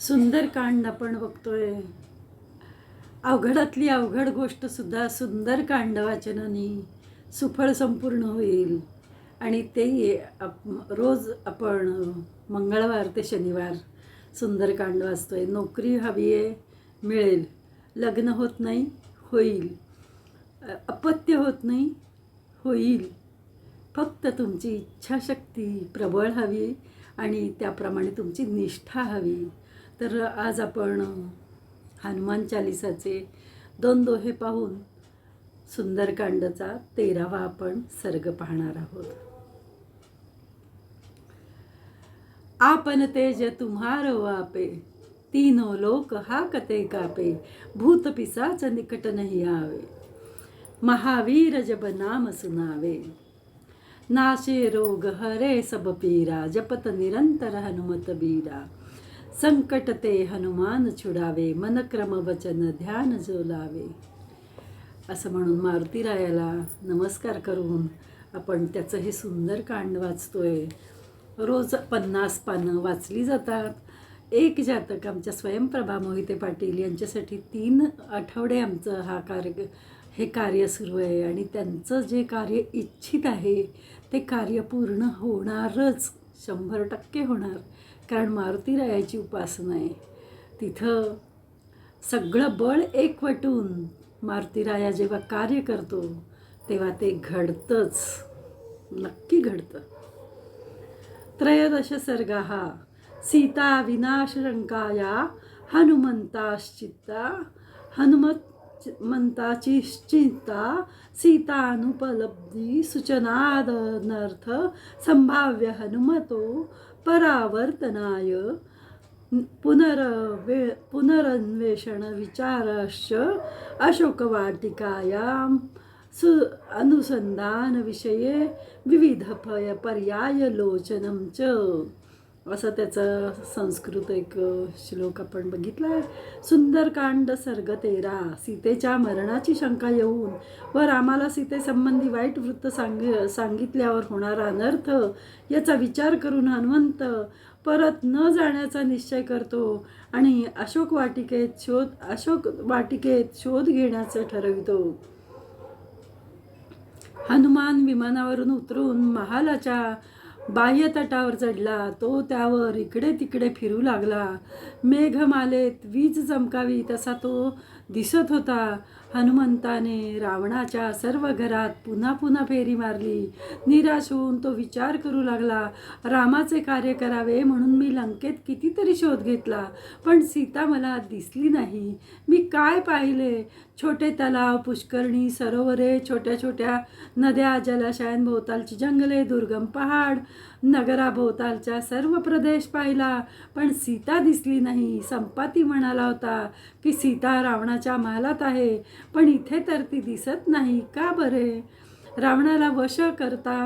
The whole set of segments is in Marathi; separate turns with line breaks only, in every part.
सुंदरकांड आपण बघतोय. अवघडातली अवघड गोष्टसुद्धा सुंदरकांड वाचनाने सुफळ संपूर्ण होईल. आणि ते आप- रोज आपण मंगळवार ते शनिवार सुंदरकांड वाचतोय. नोकरी हवी आहे मिळेल. लग्न होत नाही होईल. अपत्य होत नाही होईल. फक्त तुमची इच्छाशक्ती प्रबळ हवी आणि त्याप्रमाणे तुमची निष्ठा हवी. तर आज आपण हनुमान चालिसाचे दोन दोहे पाहून सुंदरकांडचा तेरावा आपण सर्ग पाहणार आहोत. आपण तेज तुम्हार वापे तीनो लोक हा कते कापे भूत पिसाच निकट नहीं आवे. महावीर जब नाम सुनावे नाशे रोग हरे सब पीरा जपत निरंतर हनुमत बीरा. संकट ते हनुमान छुडावे मनक्रम वचन ध्यान जोलावे. असं म्हणून मारुतीरायाला नमस्कार करून आपण त्याचं हे सुंदर कांड वाचतोय. रोज पन्नास पानं वाचली जातात. एक जातक आमच्या स्वयंप्रभा मोहिते पाटील यांच्यासाठी तीन आठवडे आमचं हा कार्य हे कार्य सुरू आहे आणि त्यांचं जे कार्य इच्छित आहे ते कार्य पूर्ण होणारच. शंभर टक्के होणार. कारण मारुतीरायाची उपासना आहे. तिथं सगळं बळ एकवटून मारुतीराया जेव्हा कार्य करतो तेव्हा ते घडतंच. नक्की घडतं. त्रयोदश सर्गा सीता विनाशरंकाया हनुमंताश्चित्ता हनुमत मंताची चिंता सीतानुपलब्धी सूचनादनर्थ संभाव्य हनुमतो परावर्तनाय पुनरवे पुनरन्वेषण विचारश्च अशोकवाटिकायां सु अनुसन्धानविषये विविधपर्यायलोचनं च। असं त्याचं संस्कृत एक श्लोक आपण बघितला आहे सुंदरकांड सर्ग तेरा सीतेच्या मरणाची शंका येऊन. व रामाला सीतेसंबंधी वाईट वृत्त सांग सांगितल्यावर होणारा अनर्थ याचा विचार करून हनुमंत परत न जाण्याचा निश्चय करतो आणि अशोक वाटिकेत शोध अशोक वाटिकेत शोध घेण्याचं ठरवितो. हनुमान विमानावरून उतरून महालाच्या बाह्य तटावर चढला तो त्यावर इकडे तिकडे फिरू लागला. मेघमालेत वीज चमकावी तसा तो दिसत होता. हनुमंताने रावणाच्या सर्व घरात पुन्हा पुन्हा फेरी मारली. निराश होऊन तो विचार करू लागला रामाचे कार्य करावे म्हणून मी लंकेत कितीतरी शोध घेतला पण सीता मला दिसली नाही. मी काय पाहिले? छोटे तलाव पुष्करणी सरोवरे छोट्या छोट्या नद्या जलाशयांभोवतालची जंगले दुर्गम पहाड नगराभोवतालचा सर्व प्रदेश पाहिला पण सीता दिसली नाही. संपाती म्हणाला होता की सीता रावणाच्या महालात आहे. पण इथे तर ती दिसत नाही. का बरे? रावणाला वश करता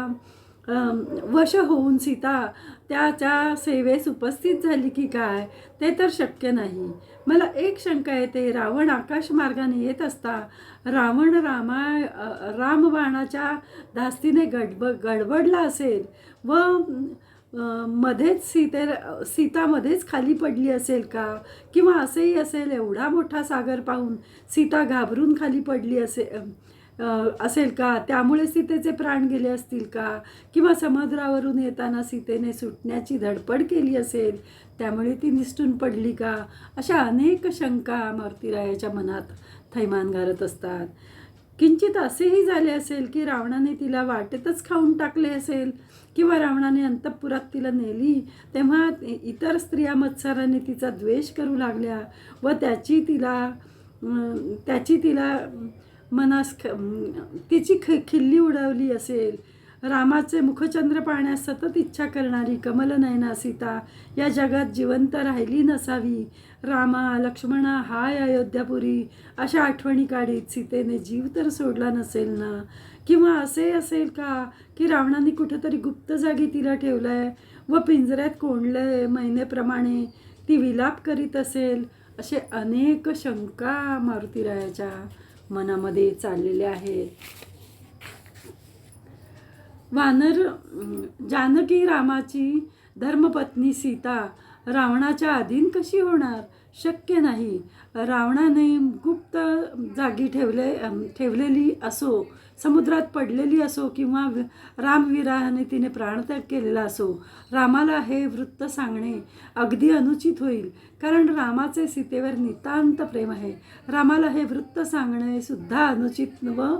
वश होऊन सीता त्याच्या सेवेस उपस्थित झाली की काय? ते तर शक्य नाही. मला एक शंका येते. रावण आकाश मार्गाने येत असता रावण रामा रामबाणाच्या धास्तीने गडब गडबडला असेल व मध्येच सीते सीतामध्येच खाली पडली असेल का? किंवा असंही असेल एवढा मोठा सागर पाहून सीता घाबरून खाली पडली असे असेल का? त्यामुळे सीतेचे प्राण गेले असतील का? किंवा समुद्रावरून येताना सीतेने सुटण्याची धडपड केली असेल त्यामुळे ती निसटून पडली का? अशा अनेक शंका मारुतीरायाच्या मनात थैमान घालत असतात. किंचित असेही झाले असेल की रावणाने तिला वाटेतच खाऊन टाकले असेल किंवा रावणाने अंतपुरात तिला नेली तेव्हा इतर स्त्रिया मत्सराने तिचा द्वेष करू लागल्या व त्याची तिला त्याची तिला मनास ख तिची ख खिल्ली उडवली असेल. रामाचे मुखचंद्र पाहण्यास सतत इच्छा करणारी कमलनयना सीता या जगात जिवंत राहिली नसावी. रामा लक्ष्मणा हाय अयोध्यापुरी अशा आठवणी काढीत सीतेने जीव तर सोडला नसेल ना? किंवा असे असेल का की रावणाने कुठंतरी गुप्त जागी तिला ठेवलं आहे व पिंजऱ्यात कोंडलं महिनेप्रमाणे ती विलाप करीत असेल? असे अनेक शंका मारुतीरायाच्या मनामध्ये चाललेल्या आहेत. वानर जानकी रामाची धर्मपत्नी सीता रावणाच्या अधीन कशी होणार? शक्य नाही. रावणाने गुप्त जागी ठेवले ठेवलेली असो समुद्रात पडलेली असो किंवा वि- रामविराहाने तिने प्राणत्याग केलेला असो रामाला हे वृत्त सांगणे अगदी अनुचित होईल. कारण रामाचे सीतेवर नितांत प्रेम आहे. रामाला हे वृत्त सांगणे सुद्धा अनुचित व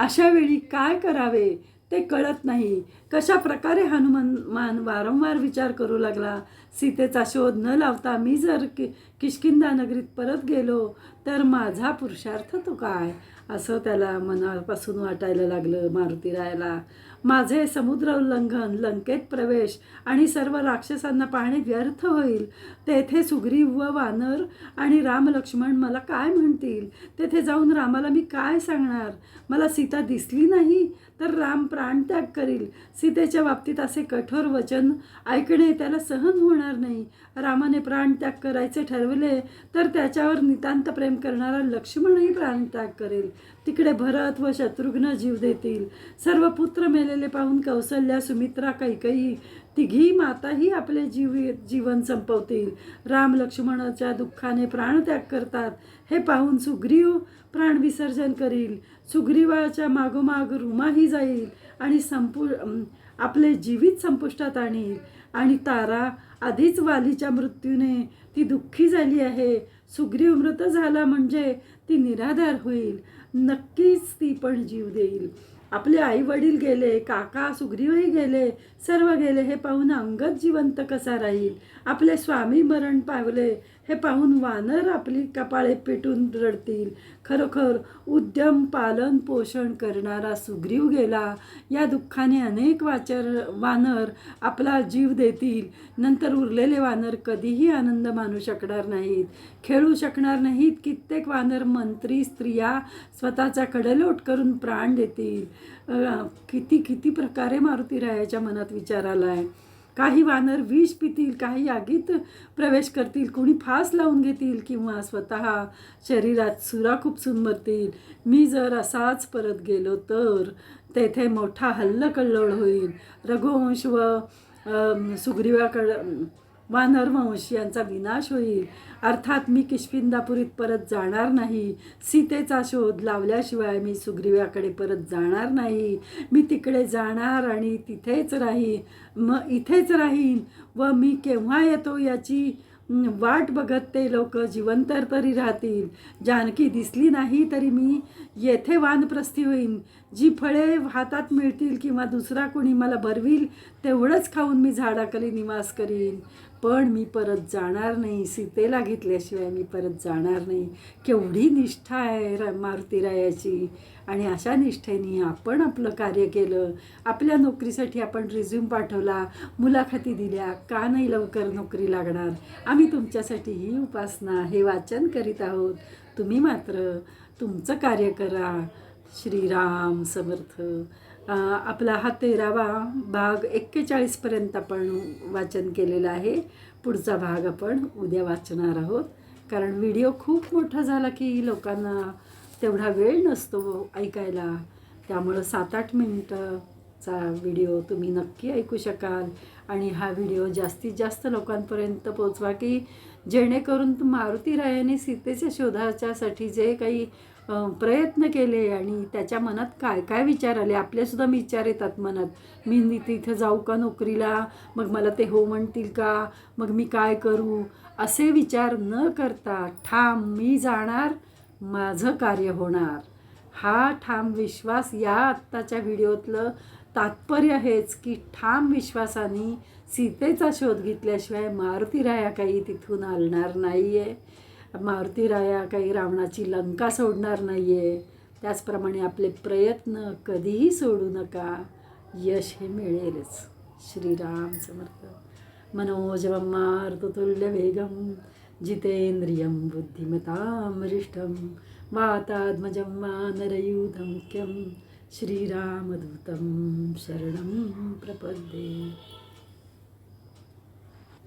अशावेळी काय करावे ते कळत नाही. कशा प्रकारे हनुमान वारंवार विचार करू लागला? सीतेचा शोध न लावता मी जर कि किशकिंदा नगरीत परत गेलो तर माझा पुरुषार्थ तो काय? असं त्याला मनापासून वाटायला लागलं मारुतीरायाला. माझे समुद्र उल्लंघन लंकेत प्रवेश आणि सर्व राक्षसांना पाहणे व्यर्थ होईल. तेथे सुग्रीव व वानर आणि राम लक्ष्मण मला काय म्हणतील? तेथे जाऊन रामाला मी काय सांगणार? मला सीता दिसली नाही तर राम प्राणत्याग करील. सीतेच्या बाबतीत असे कठोर वचन ऐकणे त्याला सहन होणार नाही. रामाने प्राणत्याग करायचे ठरवले तर त्याच्यावर नितांत प्रेम करणारा लक्ष्मणही प्राणत्याग करेल. तिकडे भरत व शत्रुघ्न जीव देतील. सर्व पुत्र मेलेले पाहून कौसल्या सुमित्रा कैकई तिघी माताही आपले जीव जीवन संपवतील. राम लक्ष्मणाच्या दुःखाने प्राणत्याग करतात. हे पाहून सुग्रीव प्राण विसर्जन करील. सुग्रीवाच्या मागोमाग रुमाही जाईल आणि संपु आपले जीवित संपुष्टात आणील. आणि तारा आधीच वालीच्या मृत्यूने ती दुःखी झाली आहे. सुग्रीव मृत झाला म्हणजे ती निराधार होईल. नक्कीच ती पण जीव देईल. आपले आई वडील गेले काका सुग्रीवही गेले सर्व गेले हे पाहून अंगत जिवंत कसा राहील? आपले स्वामी मरण पावले हे पाहून वानर आपली कपाळे पेटून रडतील. खरोखर उद्यम पालन पोषण करणारा सुग्रीव गेला. या दुःखाने अनेक वाचर वानर आपला जीव देतील. नंतर उरलेले वानर कधीही आनंद मानू शकणार नाहीत. खेळू शकणार नाहीत. कित्येक वानर मंत्री स्त्रिया स्वतःचा कडेलोट करून प्राण देतील. किती किती प्रकारे मारुतीरायाच्या मनात विचार आला आहे काही वानर विष पितील काही आगीत प्रवेश करतील. कोणी फास लावून घेतील किंवा स्वतः शरीरात सुरा खुपसून मरतील मी जर असाच परत गेलो तर तेथे मोठा हल्लकल्लोळ होईल. रघुवंश व सुग्रीवाकड वानरवंश यांचा विनाश होईल. अर्थात मी किशकिंदापुरीत परत जाणार नाही. सीतेचा शोध लावल्याशिवाय मी सुग्रीवाकडे परत जाणार नाही. मी तिकडे जाणार आणि तिथेच राहीन. मग इथेच राहीन व मी केव्हा येतो याची वाट बघत ते लोक जिवंत तरी राहतील. जानकी दिसली नाही तरी मी येथे वानप्रस्थी होईन. जी फळे हातात मिळतील किंवा दुसरा कोणी मला भरवील तेवढंच खाऊन मी झाडाखाली निवास करीन. पण मी परत जाणार नाही. सीतेला घेतल्याशिवाय मी परत जाणार नाही. केवढी निष्ठा आहे र मारुतीरायाची. आणि अशा निष्ठेने आपण आपलं कार्य केलं. आपल्या नोकरीसाठी आपण रिझ्यूम पाठवला. मुलाखती दिल्या. का नाही लवकर नोकरी लागणार? आम्ही तुमच्यासाठी ही उपासना हे वाचन करीत आहोत. तुम्ही मात्र तुमचं कार्य करा. श्रीराम समर्थ. आपला हा तेरावा भाग एक्केचाळीसपर्यंत आपण वाचन केलेला आहे. पुढचा भाग आपण उद्या वाचणार आहोत. कारण व्हिडिओ खूप मोठा झाला की लोकांना तेवढा वेळ नसतो ऐकायला. त्यामुळं सात आठ मिनटं चा व्हिडिओ तुम्ही नक्की ऐकू शकाल. आणि हा व्हिडिओ जास्तीत जास्त लोकांपर्यंत पोचवा की जेणेकरून मारुती रायाने सीतेच्या शोधाच्यासाठी जे काही प्रयत्न केले आणि त्याच्या मनात काय काय विचार आले आपलेसुद्धा विचार येतात मनात. मी तिथं जाऊ का नोकरीला? मग मला ते हो म्हणतील का? मग मी काय करू? असे विचार न करता ठाम मी जाणार माझं कार्य होणार. हा ठाम विश्वास या आत्ताच्या व्हिडिओतलं तात्पर्य हेच की ठाम विश्वासाने सीतेचा शोध घेतल्याशिवाय मारुती राया काही तिथून हलणार नाही आहे मारुती राया काही रावणाची लंका सोडणार नाही आहे त्याचप्रमाणे आपले प्रयत्न कधीही सोडू नका. यश हे मिळेलच. श्रीराम समर्थ. मनोजवं मारुतुल्यवेगं जितेंद्रियं बुद्धिमतामरिष्टं वातात्मजं वानरयूथं श्रीरामदूतं शरणं प्रपद्ये।